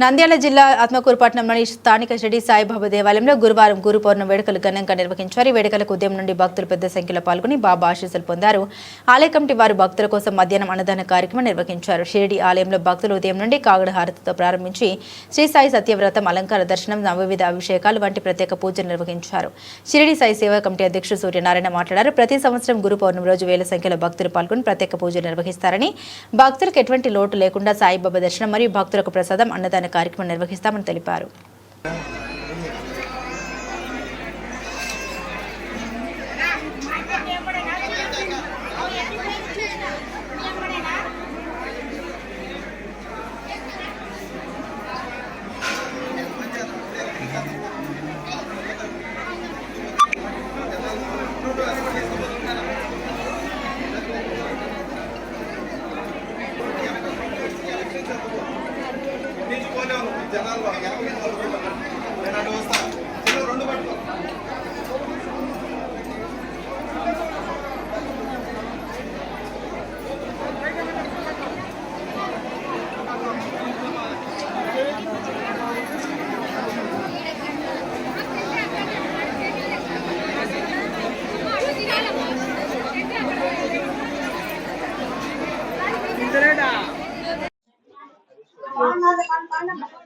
నంద్యాల జిల్లా ఆత్మకూరు పట్టణంలోని స్థానిక షిరిడి సాయిబాబా దేవాలయంలో గురువారం గురు పౌర్ణమి వేడుకలు ఘనంగా నిర్వహించారు. ఈ వేడుకలకు ఉదయం నుండి భక్తులు పెద్ద సంఖ్యలో పాల్గొని బాబా ఆశీస్సులు పొందారు. ఆలయ కమిటీ వారు భక్తుల కోసం మధ్యాహ్నం అన్నదాన కార్యక్రమం నిర్వహించారు. షిరిడి ఆలయంలో భక్తులు ఉదయం నుండి కాగడ హారతితో ప్రారంభించి శ్రీ సాయి సత్యవ్రతం అలంకార దర్శనం నవవిధ అభిషేకాలు వంటి ప్రత్యేక పూజలు నిర్వహించారు. షిరిడి సాయి సేవా కమిటీ అధ్యక్షుడు సూర్యనారాయణ మాట్లాడారు. ప్రతి సంవత్సరం గురు పౌర్ణమి రోజు వేల సంఖ్యలో భక్తులు పాల్గొని ప్రత్యేక పూజలు నిర్వహిస్తారని భక్తులకు ఎటువంటి లోటు లేకుండా సాయిబాబా దర్శనం మరియు భక్తులకు ప్రసాదం అన్నదాన కార్యక్రమం నిర్వహిస్తామని తెలిపారు. జనాలు ఎలాంటి వస్తా రెండు పట్టు Gracias.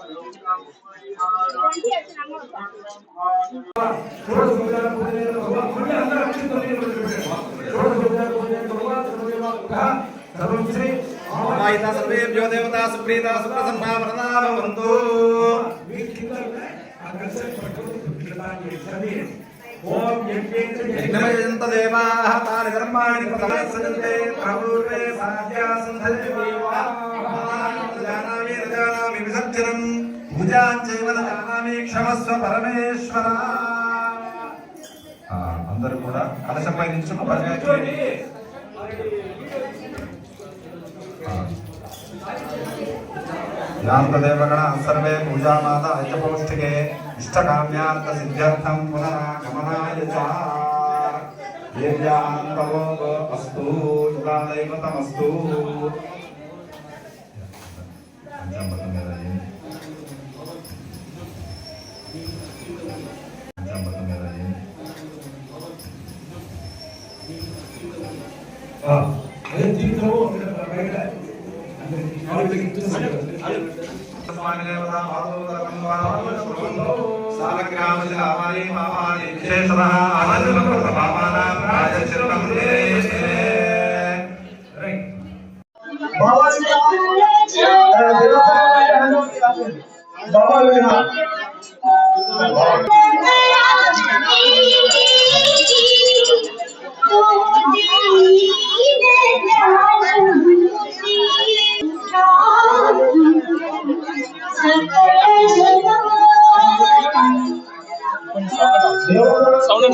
దేవతా సుప్రీత సుప్రసన్నా వరదా భవంతు యజ్ఞమయంత దేవాః తాని కర్మాణి ప్రతమస్సంతే ప్రభుర్వే సాధ్యా సంధల్య జానామి రజానామి విసర్జనం పూజాం చైవ న జానామి క్షమస్వ పరమేశ్వర ఆ, అందరూ కూడా కలశపై నుంచి పరమేశ్వరుని యాంతదేవగణ సర్వే పూజామాత ఐతపౌష్టికే ఇష్టకామ్యార్థ సిద్ధ్యర్థం పునరాగమనాయ చ దేవ్యాంతవో సాలగ్రామశిలామాని మామాని విశేషతః ఆనందమృతమామానాం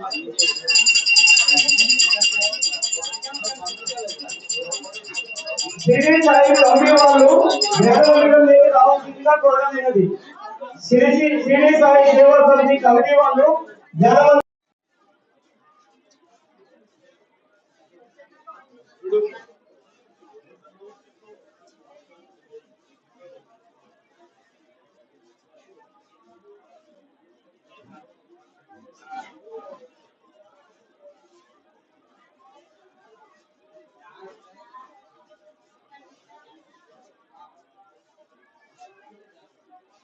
ఆఫ్ చేయి షిరిడి సాయి కమిటీ వాళ్ళు దేవాలయంలోకి రావాల్సిందిగా కోరడమైనది షిరిడి సాయి సేవా సమితి కమిటీ వాళ్ళు జనవరి